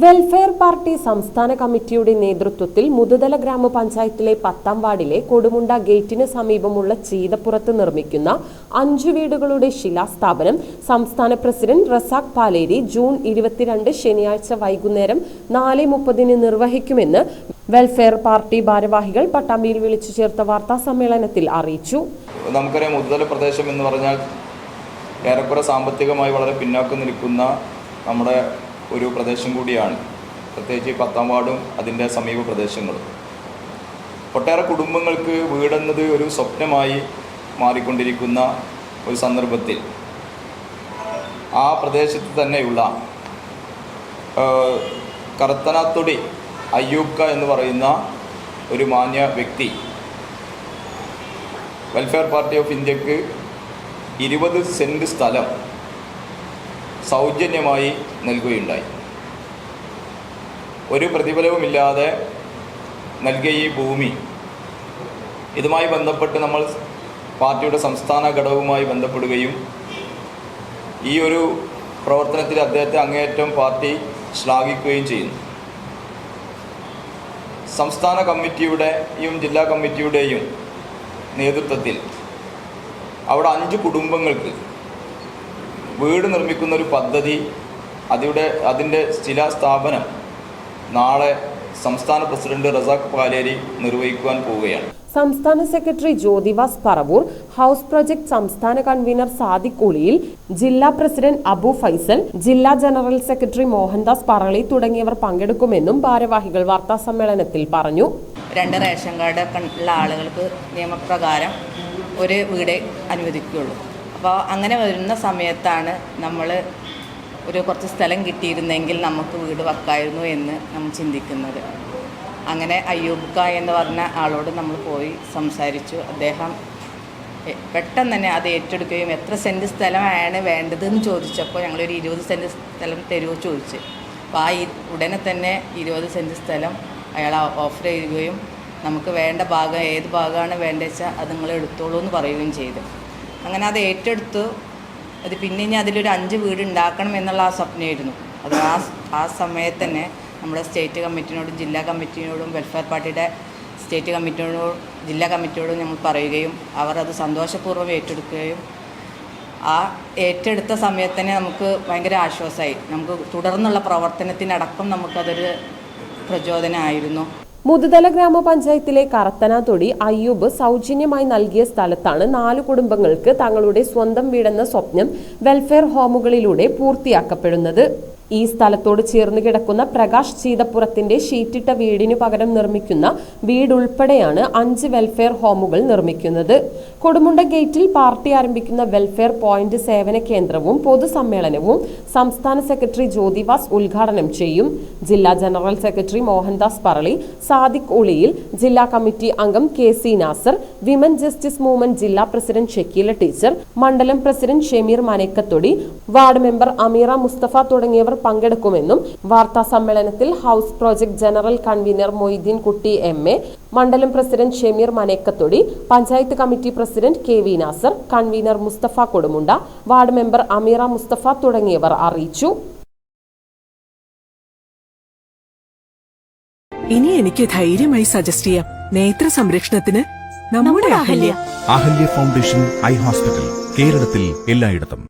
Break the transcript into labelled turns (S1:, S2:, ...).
S1: Welfare party സംസ്ഥാന കമ്മിറ്റിയുടെ നേതൃത്വത്തിൽ മുതുതല ഗ്രാമപഞ്ചായത്തിലെ പത്താം വാർഡിലെ കൊടുമുണ്ട ഗേറ്റിന് സമീപമുള്ള ചീതപ്പുറത്ത് നിർമ്മിക്കുന്ന അഞ്ചു വീടുകളുടെ ശിലാസ്ഥാപനം സംസ്ഥാന പ്രസിഡന്റ് റസാഖ് പാലേരി ജൂൺ ഇരുപത്തിരണ്ട് ശനിയാഴ്ച വൈകുന്നേരം നാല് മുപ്പതിന് നിർവഹിക്കുമെന്ന് വെൽഫെയർ പാർട്ടി ഭാരവാഹികൾ പട്ടാമ്പിയിൽ വിളിച്ചു ചേർത്ത വാർത്താ സമ്മേളനത്തിൽ അറിയിച്ചു.
S2: നമുക്കറിയാം മുതുതല പ്രദേശം എന്ന് പറഞ്ഞാൽ ഏറെക്കുറെ സാമ്പത്തികമായി വളരെ പിന്നോക്കം നിൽക്കുന്ന നമ്മുടെ ഒരു പ്രദേശം കൂടിയാണ്. പ്രത്യേകിച്ച് പത്താം വാർഡും അതിന്റെ സമീപ പ്രദേശങ്ങളും. ഒട്ടേറെ കുടുംബങ്ങൾക്ക് വീടെന്നത് ഒരു സ്വപ്നമായി മാറിക്കൊണ്ടിരിക്കുന്ന ഒരു സന്ദർഭത്തിൽ ആ പ്രദേശത്ത് തന്നെയുള്ള കർത്തനാത്തൊടി അയ്യൂബ്ക എന്ന് പറയുന്ന ഒരു മാന്യ വ്യക്തി വെൽഫെയർ പാർട്ടി ഓഫ് ഇന്ത്യയ്ക്ക് ഇരുപത് സെന്റ് സ്ഥലം സൗജന്യമായി നൽകുകയുണ്ടായി. ഒരു പ്രതിഫലവുമില്ലാതെ നൽകിയ ഈ ഭൂമി ഇതുമായി ബന്ധപ്പെട്ട് നമ്മൾ പാർട്ടിയുടെ സംസ്ഥാന ഘടകവുമായി ബന്ധപ്പെടുകയും ഈ ഒരു പ്രവർത്തനത്തിൽ അദ്ദേഹത്തെ അങ്ങേയറ്റം പാർട്ടി ശ്ലാഘിക്കുകയും ചെയ്യുന്നു. സംസ്ഥാന കമ്മിറ്റിയുടെയും ജില്ലാ കമ്മിറ്റിയുടെയും നേതൃത്വത്തിൽ അവിടെ അഞ്ച് കുടുംബങ്ങൾക്ക് വീട് നിർമ്മിക്കുന്ന ഒരു പദ്ധതി അതിയുടെ അതിന്റെ ശിലാസ്ഥാപനം നാളെ സംസ്ഥാന പ്രസിഡന്റ് റസാഖ് പാലേരി നിർവഹിക്കുവാൻ പോവുകയാണ്.
S1: സംസ്ഥാന secretary Jyothivas Paravur house project സംസ്ഥാന കൺവീനർ സാദിഖ് ഉളിയിൽ ജില്ലാ പ്രസിഡന്റ് അബു ഫൈസൽ ജില്ലാ ജനറൽ സെക്രട്ടറി മോഹൻദാസ് പറളി തുടങ്ങിയവർ പങ്കെടുക്കുമെന്നും ഭാരവാഹികൾ വാർത്താ സമ്മേളനത്തിൽ പറഞ്ഞു.
S3: രണ്ട് റേഷൻ കാർഡ് ഉള്ള ആളുകൾക്ക് നിയമപ്രകാരം ഒരു വീട് അനുവദിക്കുകയുള്ളൂ. അപ്പോൾ അങ്ങനെ വരുന്ന സമയത്താണ് നമ്മൾ ഒരു കുറച്ച് സ്ഥലം കിട്ടിയിരുന്നെങ്കിൽ നമുക്ക് വീട് വെക്കായിരുന്നു എന്ന് നമ്മൾ ചിന്തിക്കുന്നത്. അങ്ങനെ അയ്യൂബ് അയ്യൂബ്ക എന്ന് പറഞ്ഞ ആളോട് നമ്മൾ പോയി സംസാരിച്ചു. അദ്ദേഹം പെട്ടെന്ന് തന്നെ അത് ഏറ്റെടുക്കുകയും എത്ര സെന്റ് സ്ഥലമാണ് വേണ്ടതെന്ന് ചോദിച്ചപ്പോൾ ഞങ്ങളൊരു ഇരുപത് സെന്റ് സ്ഥലം തരുമോ ചോദിച്ച്. അപ്പോൾ ആ ഉടനെ തന്നെ ഇരുപത് സെന്റ് സ്ഥലം അയാൾ ഓഫർ ചെയ്യുകയും നമുക്ക് വേണ്ട ഭാഗം ഏത് ഭാഗമാണ് വേണ്ടത് വെച്ചാൽ അത് നിങ്ങൾ എടുത്തോളൂ എന്ന് പറയുകയും ചെയ്തു. അങ്ങനെ അത് ഏറ്റെടുത്തു. അത് പിന്നെ ഇനി അതിലൊരു അഞ്ച് വീട് ഉണ്ടാക്കണം എന്നുള്ള ആ സ്വപ്നമായിരുന്നു അത് ആ ആ സമയത്ത് തന്നെ നമ്മുടെ സ്റ്റേറ്റ് കമ്മിറ്റിനോടും ജില്ലാ കമ്മിറ്റിനോടും വെൽഫെയർ പാർട്ടിയുടെ സ്റ്റേറ്റ് കമ്മിറ്റിയോടും ജില്ലാ കമ്മിറ്റിയോടും ഞങ്ങൾ പറയുകയും അവർ അത് സന്തോഷപൂർവം ഏറ്റെടുക്കുകയും ആ ഏറ്റെടുത്ത സമയത്ത് തന്നെ നമുക്ക് ഭയങ്കര ആശ്വാസമായി. നമുക്ക് തുടർന്നുള്ള പ്രവർത്തനത്തിനടക്കം നമുക്കതൊരു പ്രചോദനമായിരുന്നു.
S1: മുതുതല ഗ്രാമപഞ്ചായത്തിലെ കറത്തനാതൊടി അയ്യൂബ് സൗജന്യമായി നൽകിയ സ്ഥലത്താണ് നാല് കുടുംബങ്ങൾക്ക് തങ്ങളുടെ സ്വന്തം വീടെന്ന സ്വപ്നം വെൽഫെയർ ഹോമുകളിലൂടെ പൂർത്തിയാക്കപ്പെടുന്നത്. ഈ സ്ഥലത്തോട് ചേർന്ന് കിടക്കുന്ന പ്രകാശ് ചീതപ്പുറത്തിന്റെ ഷീറ്റിട്ട വീടിനു പകരം നിർമ്മിക്കുന്ന വീടുൾപ്പെടെയാണ് അഞ്ച് വെൽഫെയർ ഹോമുകൾ നിർമ്മിക്കുന്നത്. കൊടുമുണ്ട ഗേറ്റിൽ പാർട്ടി ആരംഭിക്കുന്ന വെൽഫെയർ പോയിന്റ് സേവന കേന്ദ്രവും പൊതുസമ്മേളനവും സംസ്ഥാന സെക്രട്ടറി ജ്യോതിവാസ് ഉദ്ഘാടനം ചെയ്യും. ജില്ലാ ജനറൽ സെക്രട്ടറി മോഹൻദാസ് പറളി സാദിഖ് ഉളിയിൽ ജില്ലാ കമ്മിറ്റി അംഗം K C Nasar women justice movement ജില്ലാ പ്രസിഡന്റ് ഷക്കീല ടീച്ചർ മണ്ഡലം president Shameer Manakkathodi ward member Ameera Musthafa തുടങ്ങിയവർ പങ്കെടുക്കുമെന്നും വാർത്താ സമ്മേളനത്തിൽ house project general convener Moideen Kutty M A മണ്ഡലം president Shemeer Manekkathodi panchayat committee president K V Nasar convener Musthafa Kodumunda ward member Ameera Musthafa തുടങ്ങിയവർ അറിയിച്ചു.
S4: ഇനി എനിക്ക് ധൈര്യമായി സജസ്റ്റ് ചെയ്യാം. നേത്ര സംരക്ഷണത്തിന് നമ്മുടെ Ahalya.
S5: Ahalya foundation eye hospital കേരളത്തിൽ എല്ലായിടത്തും.